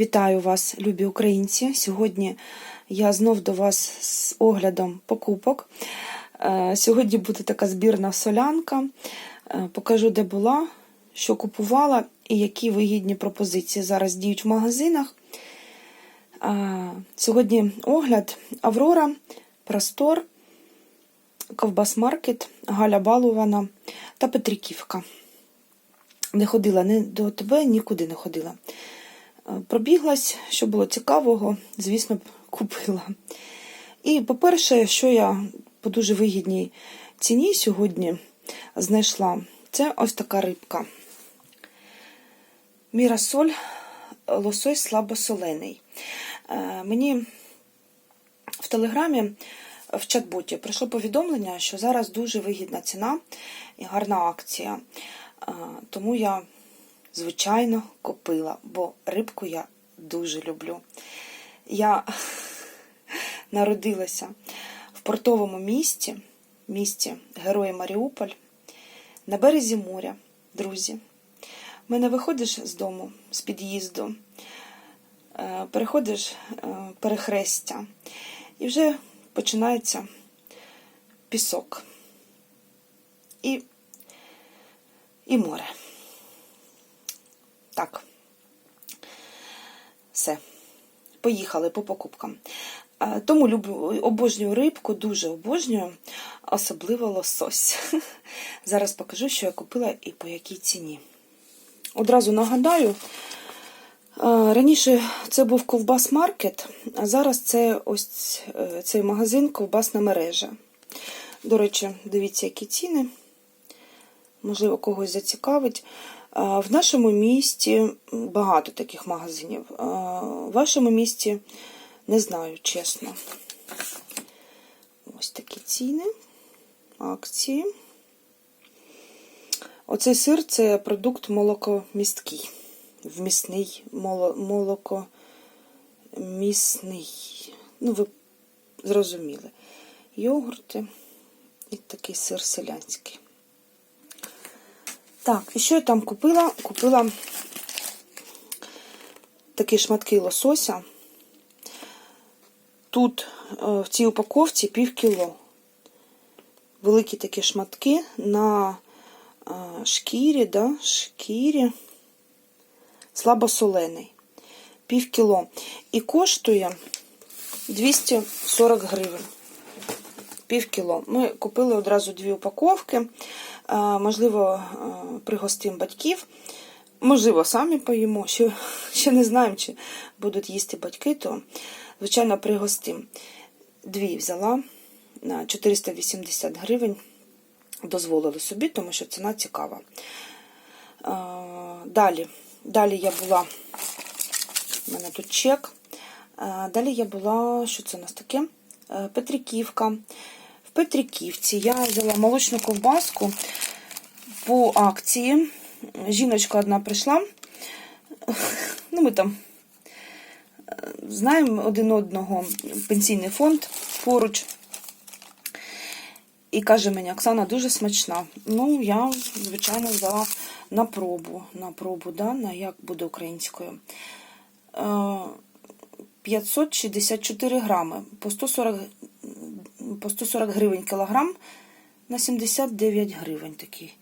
Вітаю вас, любі українці. Сьогодні я знов до вас з оглядом покупок. Е, Сьогодні буде така збірна солянка. Е, Покажу, де була, що купувала і які вигідні пропозиції зараз діють в магазинах. Е, Сьогодні огляд Аврора, Простор, Ковбас-маркет, Галя Балувана та Петриківка. Не ходила ні до тебе, нікуди не ходила. Е, Пробіглась, що було цікавого, звісно, купила. І, по-перше, що я по дуже вигідній ціні сьогодні знайшла, це ось така рибка. Мірасоль, лосось слабосолений. Е, Мені в телеграмі в чат-боті прийшло повідомлення, що зараз дуже вигідна ціна і гарна акція. Е, Тому я, звичайно, купила, бо рибку я дуже люблю. Я народилася в портовому місті, місті Герої Маріуполь, на березі моря, друзі. Мене виходиш з дому, з під'їзду, е, переходиш е, перехрестя, і вже починається пісок і, і море. Так. Все. Поїхали по покупкам. Е, Тому люблю, обожнюю рибку, дуже обожнюю, особливо лосось. Зараз покажу, що я купила і по якій ціні. Одразу нагадаю, е, раніше це був ковбас-маркет, а зараз це ось е, цей магазин ковбасна мережа. До речі, дивіться, які ціни. Можливо, когось зацікавить. В нашому місті багато таких магазинів. В вашому місті не знаю, чесно. Ось такі ціни, акції. Оцей сир це продукт молокомісткий. Вмісний молокомісний. Ну, ви зрозуміли. Йогурти і такий сир селянський. Так, і що я там купила? Купила такі шматки лосося. Тут е, в цій упаковці пів кіло. Великі такі шматки на е, шкірі, да, шкірі слабосолений. Пів кіло. І коштує 240 гривень. Пів кіло. Ми купили одразу дві упаковки. Можливо, е, пригостимо батьків. Можливо, самі поїмо. Ще, ще не знаємо, чи будуть їсти батьки, то, звичайно, пригостим. Дві взяла на 480 гривень. Дозволили собі, тому що ціна цікава. Далі, далі я була, у мене тут чек. Далі я була, що це у нас таке? Е, Петриківка. Петриківці я взяла молочну ковбаску по акції. Жіночка одна прийшла. Ну, ми там е, знаємо один одного пенсійний фонд поруч. І каже мені, Оксана дуже смачна. Ну, я, звичайно, взяла на пробу. На пробу, да, на як буде українською. Е, 564 грами по 140, по 140 гривень кілограм на 79 гривень такий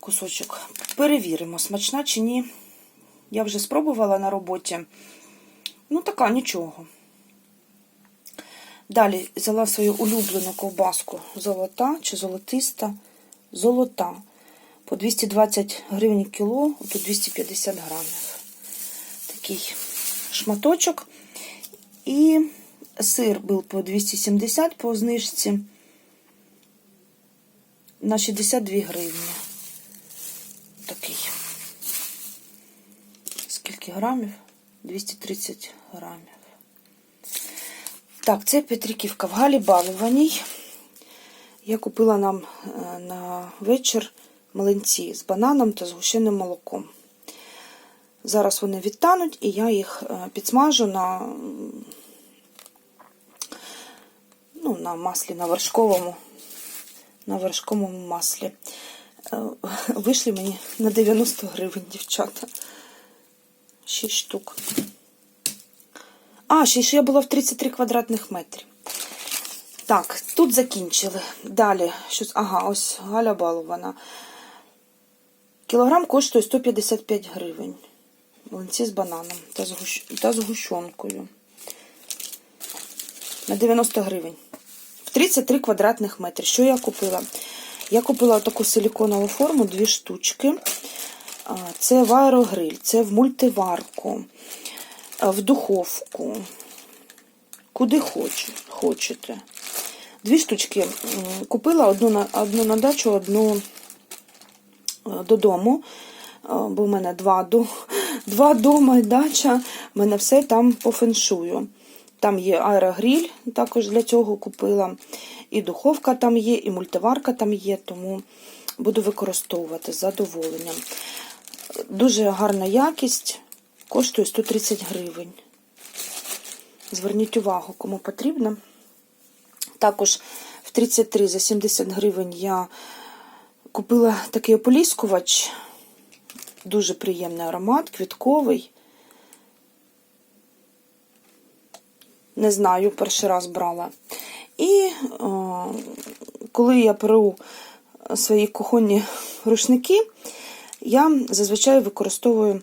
кусочок. Перевіримо, смачна чи ні. Я вже спробувала на роботі. Ну, така, нічого. Далі взяла свою улюблену ковбаску золота чи золотиста. Золота. По 220 гривень кіло, тут 250 грамів. Такий шматочок. І сир був по 270 по знижці на 62 гривні. Такий. Скільки грамів? 230 грамів. Так, це Петриківка в Галі Балуваній. Я купила нам е, на вечір млинці з бананом та згущеним молоком. Зараз вони відтануть, і я їх е, підсмажу на ну, на маслі, на вершковому, на вершковому маслі. Е, Вийшли мені на 90 гривень, дівчата. 6 штук. А, ще ж я була в 33 квадратних метрі. Так, тут закінчили. Далі, щось, ага, ось Галя балована. Кілограм коштує 155 гривень. Млинці з бананом та з, гущ... та з. На 90 гривень. В 33 квадратних метри. Що я купила? Я купила таку силіконову форму, дві штучки. Це в аерогриль, це в мультиварку, в духовку. Куди хоч, хочете. Дві штучки купила одну на, одну на дачу, одну додому. Бо в мене два, два дома і дача. В мене все там по феншую. Там є аерогріль, також для цього купила. І духовка там є, і мультиварка там є, тому буду використовувати з задоволенням. Дуже гарна якість, коштує 130 гривень. Зверніть увагу, кому потрібно. Також в 33 за 70 гривень я купила такий ополіскувач. Дуже приємний аромат, квітковий. Не знаю, перший раз брала. І о, коли я перу свої кухонні рушники, я зазвичай використовую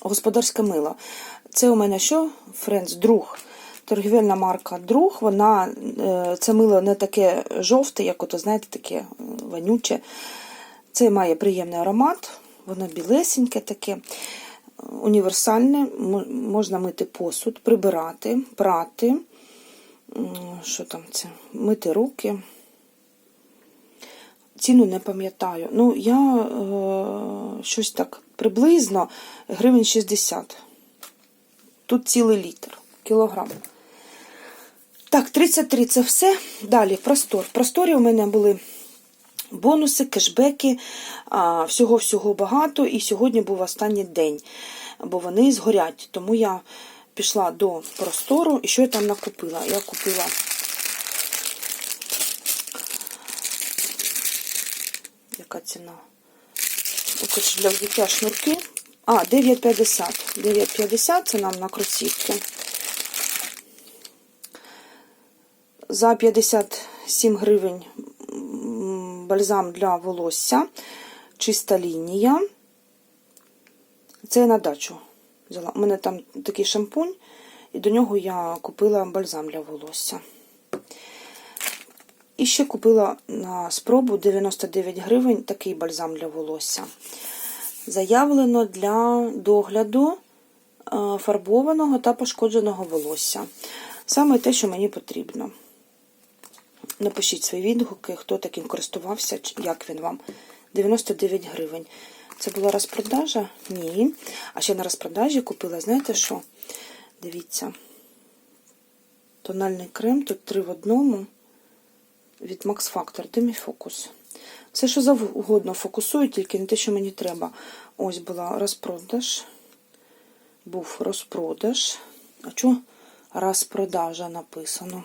господарське мило. Це у мене що? Френдс, друг. Торгівельна марка Друг. Вона, е, це мило не таке жовте, як ото, знаєте, таке е, вонюче. Це має приємний аромат, воно білесеньке таке, універсальне, можна мити посуд, прибирати, прати. Що там це? Мити руки. Ціну не пам'ятаю. Ну, я е, щось так приблизно гривень 60. Тут цілий літр, кілограм. Так, 33 це все. Далі простор. Просторі у мене були бонуси, кешбеки, всього-всього багато. І сьогодні був останній день, бо вони згорять. Тому я пішла до простору. І що я там накупила? Я купила яка ціна? Також для взуття шнурки. А, 9,50. 9,50 це нам на кросівки. За 57 гривень бальзам для волосся. Чиста лінія. Це я на дачу взяла. У мене там такий шампунь, і до нього я купила бальзам для волосся. І ще купила на спробу 99 гривень такий бальзам для волосся. Заявлено для догляду е, фарбованого та пошкодженого волосся. Саме те, що мені потрібно. Напишіть свої відгуки, хто таким користувався, як він вам. 99 гривень. Це була розпродажа? Ні. А ще на розпродажі купила, знаєте що? Дивіться. Тональний крем, тут три в одному від Max Factor Деміфокус. Все, що завгодно фокусую, тільки не те, що мені треба. Ось була розпродаж. Був розпродаж. А чого розпродажа написано?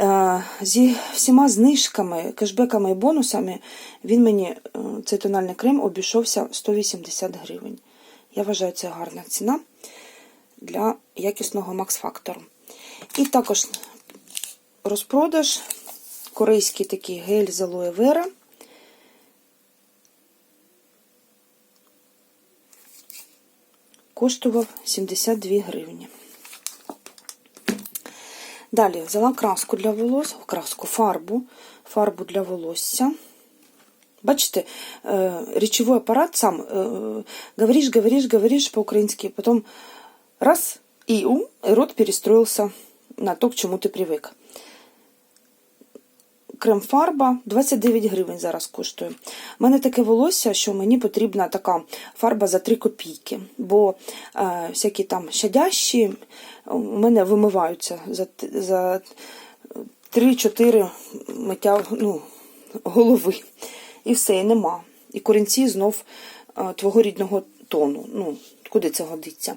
Е, Зі всіма знижками, кешбеками і бонусами він мені, е, цей тональний крем, обійшовся 180 гривень. Я вважаю, це гарна ціна для якісного Factor. І також розпродаж. Корейський такий гель з алоє вера. Коштував 72 гривні. Далі взяла краску для волос, краску, фарбу, фарбу для волосся. Бачите, э, речевой аппарат сам, э, говоришь, говоришь, говоришь по-украински, потом раз, и, у, и рот перестроился на то, к чему ты привык. Крем-фарба 29 гривень зараз коштує. У мене таке волосся, що мені потрібна така фарба за 3 копійки, бо е, всякі там щадящі у мене вимиваються за, за 3-4 миття ну, голови. І все, і нема. І корінці знов е, твого рідного тону. Ну, куди це годиться?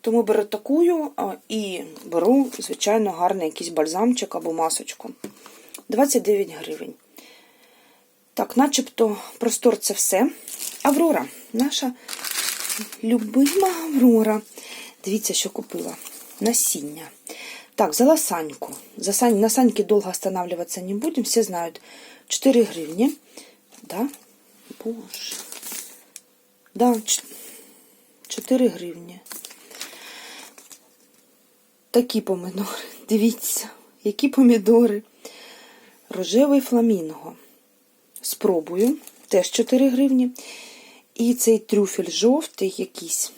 Тому беру таку е, і беру, звичайно, гарний якийсь бальзамчик або масочку. 29 гривень. Так, начебто простор це все. Аврора, наша любима Аврора. Дивіться, що купила. Насіння. Так, взяла саньку. За сань... На саньки довго останавливаться не будем, все знают. 4 гривні. Да? Боже. Да, 4 гривні. Такі помідори. Дивіться, які помідори. Рожевий фламінго. Спробую. Теж 4 гривні. І цей трюфель жовтий якийсь.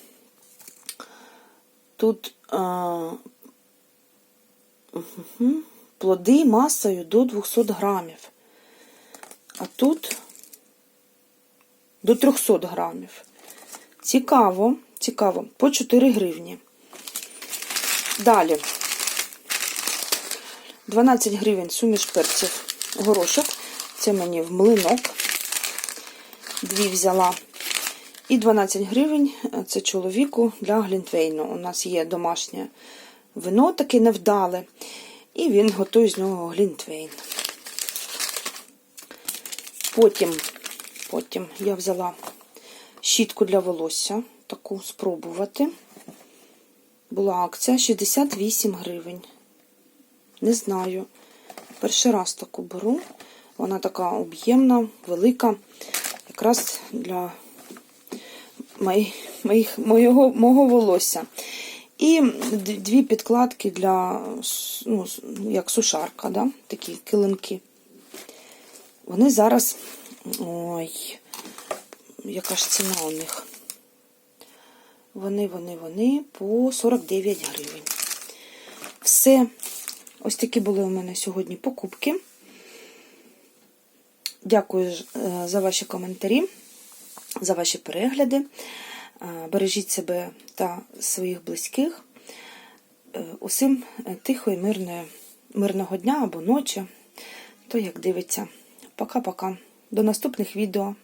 Тут а, угу, плоди масою до 200 грамів. А тут до 300 грамів. Цікаво, цікаво. По 4 гривні. Далі. 12 гривень суміш перців горошок. Це мені в млинок. Дві взяла. І 12 гривень це чоловіку для глінтвейну. У нас є домашнє вино таке невдале. І він готує з нього глінтвейн. Потім, потім я взяла щітку для волосся, таку спробувати. Була акція 68 гривень. Не знаю. Перший раз таку беру. Вона така об'ємна, велика, якраз для моїх, моєго, мого волосся. І дві підкладки для ну, як сушарка, да? такі килимки. Вони зараз. Ой, яка ж ціна у них? Вони, вони, вони по 49 гривень. Все. Ось такі були у мене сьогодні покупки. Дякую за ваші коментарі, за ваші перегляди. Бережіть себе та своїх близьких. Усім тихої, мирної, мирного дня або ночі. То як дивиться. Пока-пока. До наступних відео.